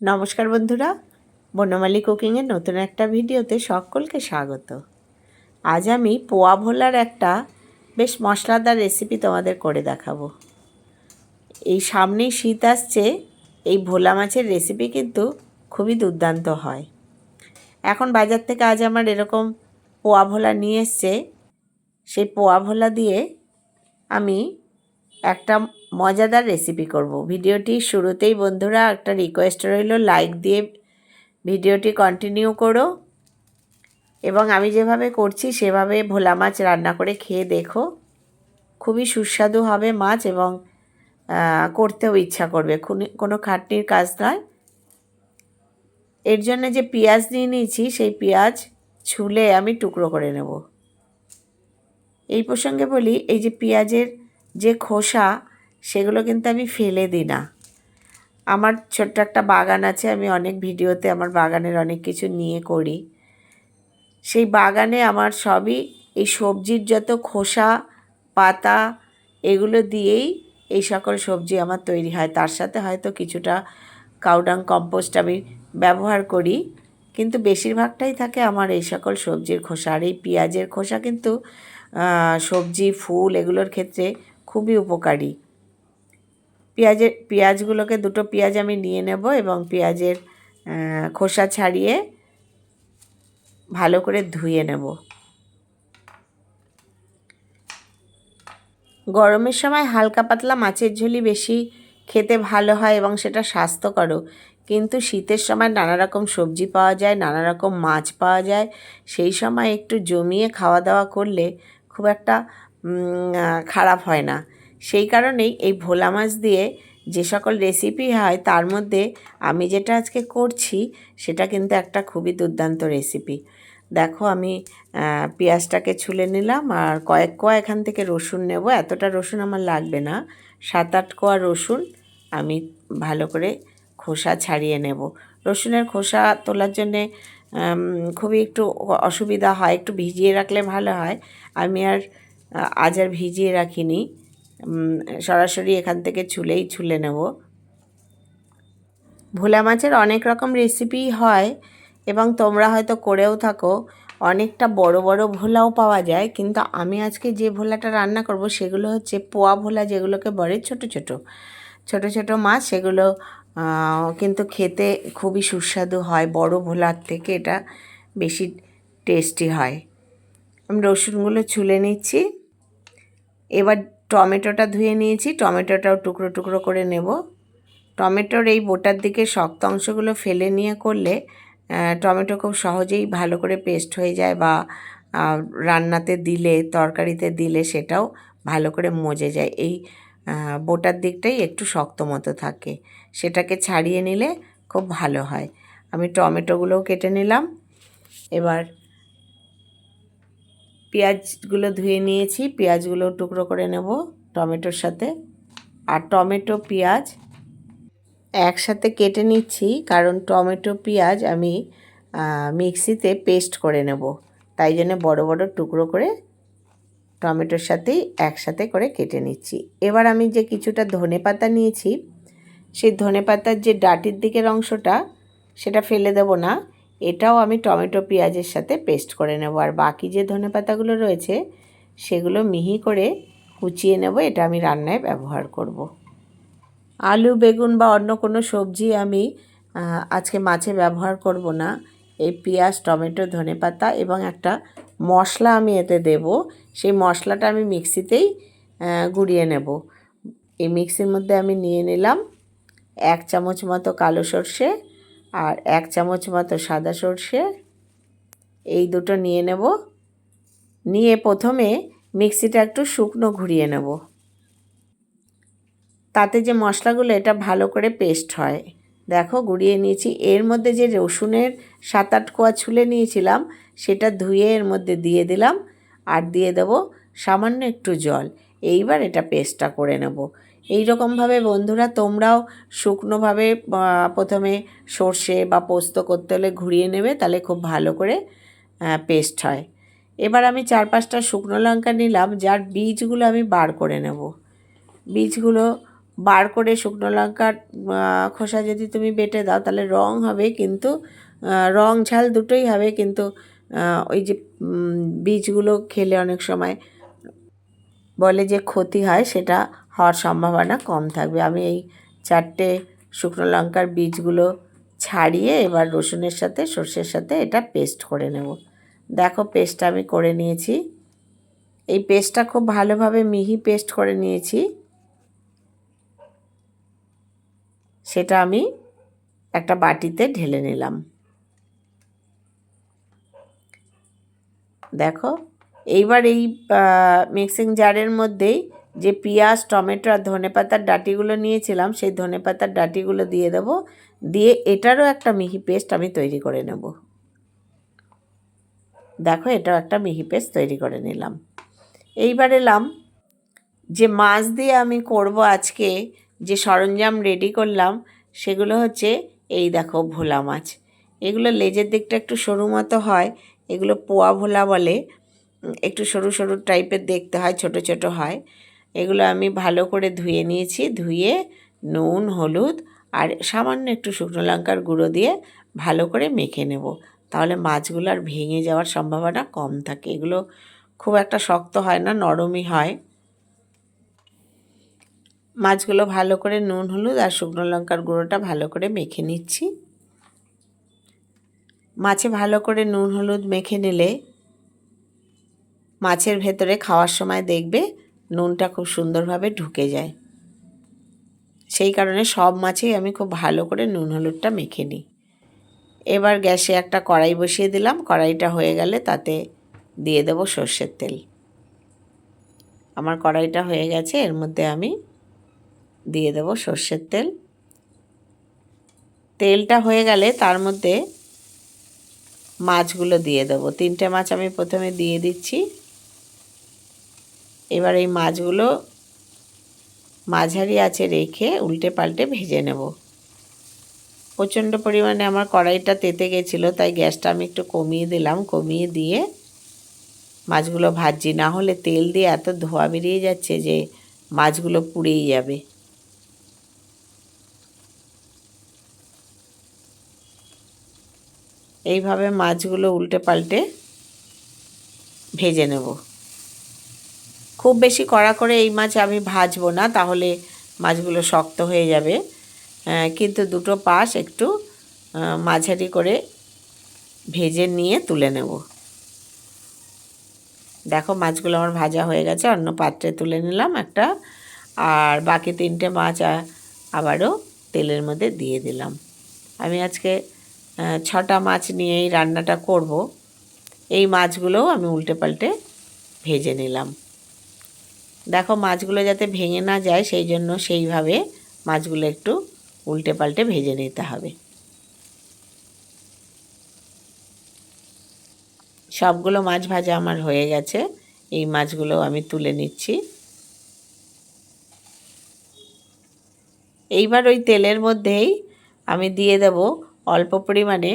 নমস্কার বন্ধুরা, বনমালী কুকিংয়ের নতুন একটা ভিডিওতে সকলকে স্বাগত। আজ আমি পোয়া ভোলার একটা বেশ মশলাদার রেসিপি তোমাদের করে দেখাবো। এই সামনেই শীত আসছে, এই ভোলা মাছের রেসিপি কিন্তু খুবই দুর্দান্ত হয়। এখন বাজার থেকে আজ আমার এরকম পোয়া ভোলা নিয়ে এসছে। সেই পোয়া ভোলা দিয়ে আমি একটা মজাদার রেসিপি করব। ভিডিওটি শুরুতেই বন্ধুরা একটা রিকোয়েস্ট রইল লাইক দিয়ে ভিডিওটি কন্টিনিউ করো। এবং আমি যেভাবে করছি সেভাবে ভোলা মাছ রান্না করে খেয়ে দেখো। খুবই সুস্বাদু হবে মাছ এবং করতেও ইচ্ছা করবে। কোনো খাটনির কাজ নয়। এর জন্য যে পেঁয়াজ নিয়ে নিয়েছি, সেই পেঁয়াজ ছুলে আমি টুকরো করে নেব। এই প্রসঙ্গে বলি, এই যে পেঁয়াজের যে খোসা সেগুলো কিন্তু আমি ফেলে দিই না। আমার ছোট্ট একটা বাগান আছে, আমি অনেক ভিডিওতে আমার বাগানের অনেক কিছু নিয়ে করি। সেই বাগানে আমার সবই এই সবজির যত খোসা, পাতা, এগুলো দিয়েই এই সকল সবজি আমার তৈরি হয়। তার সাথে হয়তো কিছুটা কাউডাং কম্পোস্ট আমি ব্যবহার করি, কিন্তু বেশিরভাগটাই থাকে আমার এই সকল সবজির খোসা। আর এই পেঁয়াজের খোসা কিন্তু সবজি, ফুল এগুলোর ক্ষেত্রে খুবই উপকারী। পেঁয়াজের, পেঁয়াজগুলোকে দুটো পেঁয়াজ আমি নিয়ে নেব এবং পেঁয়াজের খোসা ছাড়িয়ে ভালো করে ধুয়ে নেব। গরমের সময় হালকা পাতলা মাছের ঝোলই বেশি খেতে ভালো হয় এবং সেটা স্বাস্থ্যকরও। কিন্তু শীতের সময় নানা রকম সবজি পাওয়া যায়, নানা রকম মাছ পাওয়া যায়। সেই সময় একটু জমিয়ে খাওয়া দাওয়া করলে খুব একটা খারাপ হয় না। সেই কারণেই এই ভোলা মাছ দিয়ে যে সকল রেসিপি হয়, তার মধ্যে আমি যেটা আজকে করছি, সেটা কিন্তু একটা খুবই দুর্দান্ত রেসিপি দেখো আমি পেঁয়াজটাকে ছুলে নিলাম আর কয়েক কোয়া এখান থেকে রসুন নেব। এতটা রসুন আমার লাগবে না। সাত আট কোয়া রসুন আমি ভালো করে খোসা ছাড়িয়ে নেব। রসুনের খোসা তোলার জন্যে খুবই একটু অসুবিধা হয়। একটু ভিজিয়ে রাখলে ভালো হয়। আমি আর আজ আর ভিজিয়ে রাখিনি। সরাসরি এখান থেকে ছুলেই ছুলে নেব। ভোলা মাছের অনেক রকম রেসিপি হয় এবং তোমরা হয়তো করেও থাকো, অনেকটা বড় বড় ভোলাও পাওয়া যায়, কিন্তু আমি আজকে যে ভোলাটা রান্না করব সেগুলো হচ্ছে পোয়া ভোলা যেগুলোকে বলে ছোট ছোট। ছোট ছোট মাছ সেগুলো কিন্তু খেতে খুবই সুস্বাদু হয়, বড় ভোলার থেকে এটা বেশি টেস্টি হয়। আমি রসুনগুলো ছুলে নিচ্ছি। এবার টমেটোটা ধুয়ে নিয়েছি, টমেটোটাও টুকরো টুকরো করে নেব। টমেটোর এই বোটার দিকে শক্ত অংশগুলো ফেলে নিয়ে করলে টমেটো খুব সহজেই ভালো করে পেস্ট হয়ে যায় বা রান্নাতে দিলে, তরকারিতে দিলে সেটাও ভালো করে মজে যায়। এই বোটার দিকটাই একটু শক্ত মতো থাকে। সেটাকে ছাড়িয়ে নিলে খুব ভালো হয়। আমি টমেটোগুলোও কেটে নিলাম। এবার পেঁয়াজগুলো ধুয়ে নিয়েছি, পেঁয়াজগুলো টুকরো করে নেব টমেটোর সাথে। আর টমেটো পেঁয়াজ একসাথে কেটে নিচ্ছি, কারণ টমেটো পেঁয়াজ আমি মিক্সিতে পেস্ট করে নেব। তাই জন্য বড় বড় টুকরো করে টমেটোর সাথেই একসাথে করে কেটে নিচ্ছি। এবার আমি যে কিছুটা ধনে পাতা নিয়েছি, সেই ধনে পাতার যে ডাটির দিকের অংশটা, সেটা ফেলে দেব না। এটাও আমি টমেটো পেঁয়াজের সাথে পেস্ট করে নেব। আর বাকি যে ধনে পাতাগুলো রয়েছে, সেগুলো মিহি করে কুচিয়ে নেব, এটা আমি রান্নায় ব্যবহার করব। আলু, বেগুন বা অন্য কোনো সবজি আমি আজকে মাছে ব্যবহার করব না। এই পেঁয়াজ, টমেটো, ধনে পাতা এবং একটা মশলা আমি এতে দেব। সেই মশলাটা আমি মিক্সিতেই গুঁড়িয়ে নেব। এই মিক্সির মধ্যে আমি নিয়ে নিলাম এক চামচ মতো কালো সর্ষে আর এক চামচ মতো সাদা সর্ষে। এই দুটো নিয়ে নেব। নিয়ে প্রথমে মিক্সিটা একটু শুকনো ঘুরিয়ে নেব। তাতে যে মশলাগুলো, এটা ভালো করে পেস্ট হয়। দেখো, গুঁড়িয়ে নিয়েছি। এর মধ্যে যে রসুনের সাত আট কোয়া ছুলে নিয়েছিলাম, সেটা ধুয়ে এর মধ্যে দিয়ে দিলাম। আর দিয়ে দেব সামান্য একটু জল। এইবার এটা পেস্টটা করে নেব। এই রকমভাবে বন্ধুরা তোমরাও শুকনোভাবে প্রথমে সর্ষে বা পোস্ত করতে হলে ঘুরিয়ে নেবে, তাহলে খুব ভালো করে পেস্ট হয়। এবার আমি চার পাঁচটা শুকনো লঙ্কা নিলাম, যার বীজগুলো আমি বার করে নেব। বীজগুলো বার করে শুকনো লঙ্কার খোসা যদি তুমি বেটে দাও, তাহলে রং হবে কিন্তু রং ঝাল দুটোই হবে কিন্তু ওই যে বীজগুলো খেলে অনেক সময় বলে যে ক্ষতি হয়, সেটা হওয়ার সম্ভাবনা কম থাকবে। আমি এই চারটে শুকনো লঙ্কার বীজগুলো ছাড়িয়ে এবার রসুনের সাথে, সর্ষের সাথে এটা পেস্ট করে নেব। দেখো পেস্টটা আমি করে নিয়েছি। এই পেস্টটা খুব ভালোভাবে মিহি পেস্ট করে নিয়েছি। সেটা আমি একটা বাটিতে ঢেলে নিলাম। দেখো এইবার এই মিক্সিং জারের মধ্যেই যে পেঁয়াজ, টমেটো আর ধনেপাতার ডাঁটিগুলো নিয়েছিলাম, সেই ধনেপাতার ডাঁটিগুলো দিয়ে দেবো। দিয়ে এটারও একটা মিহি পেস্ট আমি তৈরি করে নেব। দেখো, এটাও একটা মিহি পেস্ট তৈরি করে নিলাম। এইবার এলাম যে মাছ দিয়ে আমি করব আজকে যে সরঞ্জাম রেডি করলাম, সেগুলো হচ্ছে এই দেখো ভোলা মাছ। এগুলো লেজের দিকটা একটু সরু মতো হয়, এগুলো পোয়া ভোলা বলে। একটু সরু সরু টাইপের দেখতে হয়, ছোট ছোট হয়। এগুলো আমি ভালো করে ধুয়ে নিয়েছি। ধুয়ে নুন, হলুদ আর সামান্য একটু শুকনো লঙ্কার গুঁড়ো দিয়ে ভালো করে মেখে নেব। তাহলে মাছগুলো আর ভেঙে যাওয়ার সম্ভাবনা কম থাকে। এগুলো খুব একটা শক্ত হয় না, নরমই হয়। মাছগুলো ভালো করে নুন, হলুদ আর শুকনো লঙ্কার গুঁড়োটা ভালো করে মেখে নিচ্ছি। মাছে ভালো করে নুন, হলুদ মেখে নিলে মাছের ভেতরে খাওয়ার সময় দেখবে নুনটা খুব সুন্দরভাবে ঢুকে যায়। সেই কারণে সব মাছেই আমি খুব ভালো করে নুন হলুদটা মেখে নিই। এবার গ্যাসে একটা কড়াই বসিয়ে দিলাম। কড়াইটা হয়ে গেলে তাতে দিয়ে দেবো সর্ষের তেল। আমার কড়াইটা হয়ে গেছে, এর মধ্যে আমি দিয়ে দেবো সর্ষের তেল। তেলটা হয়ে গেলে তার মধ্যে মাছগুলো দিয়ে দেবো। তিনটে মাছ আমি প্রথমে দিয়ে দিচ্ছি। এবার এই মাছগুলো মাঝারি আছে রেখে উল্টে পাল্টে ভেজে নেব। প্রচণ্ড পরিমাণে আমার কড়াইটা তেতে গেছিল, তাই গ্যাসটা আমি একটু কমিয়ে দিলাম। কমিয়ে দিয়ে মাছগুলো ভাজছি, না হলে তেল দিয়ে এত ধোয়া বেরিয়ে যাচ্ছে যে মাছগুলো পুড়েই যাবে। এইভাবে মাছগুলো উল্টে পাল্টে ভেজে নেব। খুব বেশি কড়া করে এই মাছ আমি ভাজবো না, তাহলে মাছগুলো শক্ত হয়ে যাবে। কিন্তু দুটো পাশ একটু মাঝারি করে ভেজে নিয়ে তুলে নেব। দেখো মাছগুলো আমার ভাজা হয়ে গেছে, অন্য পাত্রে তুলে নিলাম একটা, আর বাকি তিনটে মাছ আবারও তেলের মধ্যে দিয়ে দিলাম। আমি আজকে ছটা মাছ নিয়েই রান্নাটা করব। এই মাছগুলোও আমি উল্টে পাল্টে ভেজে নিলাম। দেখো মাছগুলো যাতে ভেঙে না যায়, সেই জন্য সেইভাবে মাছগুলো একটু উল্টে পাল্টে ভেজে নিতে হবে। সবগুলো মাছ ভাজা আমার হয়ে গেছে। এই মাছগুলো আমি তুলে নিচ্ছি। এইবার ওই তেলের মধ্যেই আমি দিয়ে দেব অল্প পরিমাণে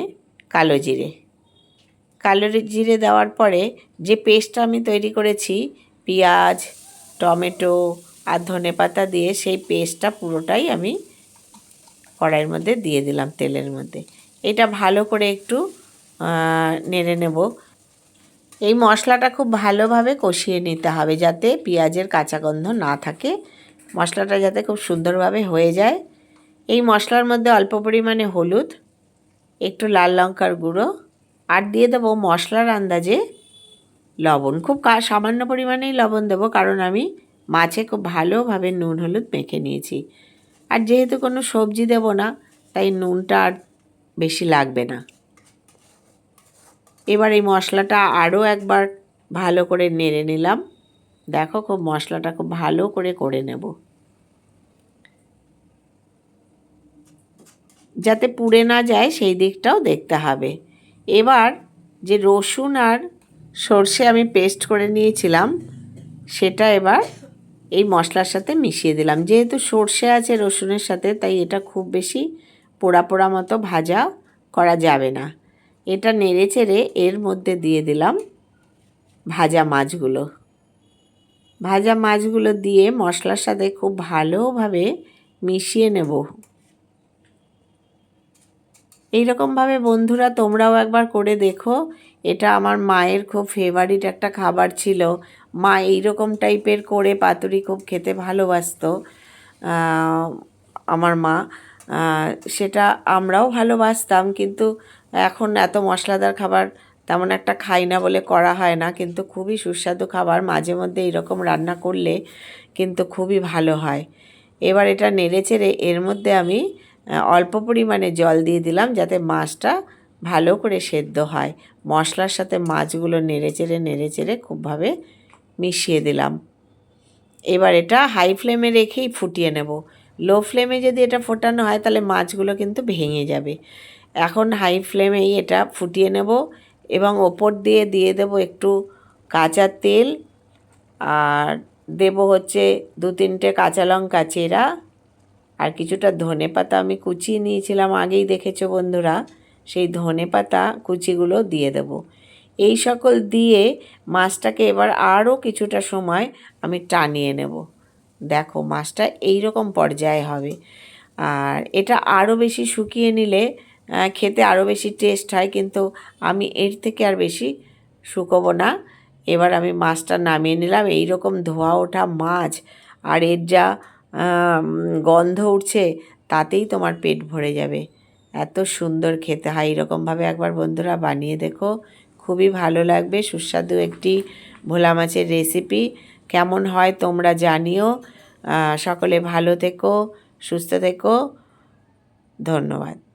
কালো জিরে। কালো জিরে দেওয়ার পরে যে পেস্টটা আমি তৈরি করেছি, পেঁয়াজ টমেটো আর ধনে পাতা দিয়ে সেই পেস্টটা পুরোটাই আমি কড়াইয়ের মধ্যে দিয়ে দিলাম তেলের মধ্যে। এটা ভালো করে একটু নেড়ে নেব। এই মশলাটা খুব ভালোভাবে কষিয়ে নিতে হবে যাতে পেঁয়াজের কাঁচা গন্ধ না থাকে। মশলাটা যাতে খুব সুন্দরভাবে হয়ে যায়। এই মশলার মধ্যে অল্প পরিমাণে হলুদ, একটু লাল লঙ্কার গুঁড়ো, আর দিয়ে দেবো মশলার আন্দাজে লবণ। খুব সামান্য পরিমাণেই লবণ দেবো, কারণ আমি মাছে খুব ভালোভাবে নুন হলুদ মেখে নিয়েছি। আর যেহেতু কোনো সবজি দেবো না, তাই নুনটা আর বেশি লাগবে না। এবার এই মশলাটা আরও একবার ভালো করে নেড়ে নিলাম। দেখো খুব মশলাটা খুব ভালো করে করে নেব। যাতে পুড়ে না যায়, সেই দিকটাও দেখতে হবে। এবার যে রসুন আর সর্ষে আমি পেস্ট করে নিয়েছিলাম। সেটা এবার এই মশলার সাথে মিশিয়ে দিলাম। যেহেতু সর্ষে আছে রসুনের সাথে, তাই এটা খুব বেশি পোড়া পোড়া মতো ভাজা করা যাবে না। এটা নেড়ে চেড়ে এর মধ্যে দিয়ে দিলাম ভাজা মাছগুলো। ভাজা মাছগুলো দিয়ে মশলার সাথে খুব ভালোভাবে মিশিয়ে নেব। এইরকমভাবে বন্ধুরা তোমরাও একবার করে দেখো এটা আমার মায়ের খুব ফেভারিট একটা খাবার ছিল। মা এইরকম টাইপের করে পাতুরি খুব খেতে ভালোবাসতো আমার মা। সেটা আমরাও ভালোবাসতাম কিন্তু এখন এত মশলাদার খাবার তেমন একটা খাই না বলে করা হয় না। কিন্তু খুবই সুস্বাদু খাবার, মাঝে মধ্যে এরকম রান্না করলে কিন্তু খুবই ভালো হয়। এবার এটা নেড়ে চেড়ে এর মধ্যে আমি অল্প পরিমাণে জল দিয়ে দিলাম যাতে মাছটা ভালো করে সেদ্ধ হয়। মশলার সাথে মাছগুলো নেড়ে চেড়ে নেড়ে চেড়ে খুবভাবে মিশিয়ে দিলাম। এবার এটা হাই ফ্লেমে রেখেই ফুটিয়ে নেব। লো ফ্লেমে যদি এটা ফোটানো হয় তাহলে মাছগুলো কিন্তু ভেঙে যাবে। এখন হাই ফ্লেমেই এটা ফুটিয়ে নেব এবং ওপর দিয়ে দিয়ে দেব একটু কাঁচা তেল। আর দেব হচ্ছে দু তিনটে কাঁচা লঙ্কা চেরা। আর কিছুটা ধনে পাতা আমি কুচিয়ে নিয়েছিলাম আগেই দেখেছ বন্ধুরা। সেই ধনে পাতা কুচিগুলো দিয়ে দেব। এই সকল দিয়ে মাছটাকে এবার আরও কিছুটা সময় আমি টানিয়ে নেব। দেখো মাছটা এই রকম পর্যায়ে হবে। আর এটা আরও বেশি শুকিয়ে নিলে খেতে আরও বেশি টেস্ট হয়, কিন্তু আমি এর থেকে আর বেশি শুকোবো না। এবার আমি মাছটা নামিয়ে নিলাম। এই রকম ধোয়া ওঠা মাছ আর এর যা গন্ধ উঠছে, তাতেই তোমার পেট ভরে যাবে। এত সুন্দর খেতে। হয় এরকমভাবে একবার বন্ধুরা বানিয়ে দেখো। খুবই ভালো লাগবে, সুস্বাদু একটি ভোলা মাছের রেসিপি কেমন হয় তোমরা জানিও। সকলে ভালো থেকো, সুস্থ থেকো। ধন্যবাদ।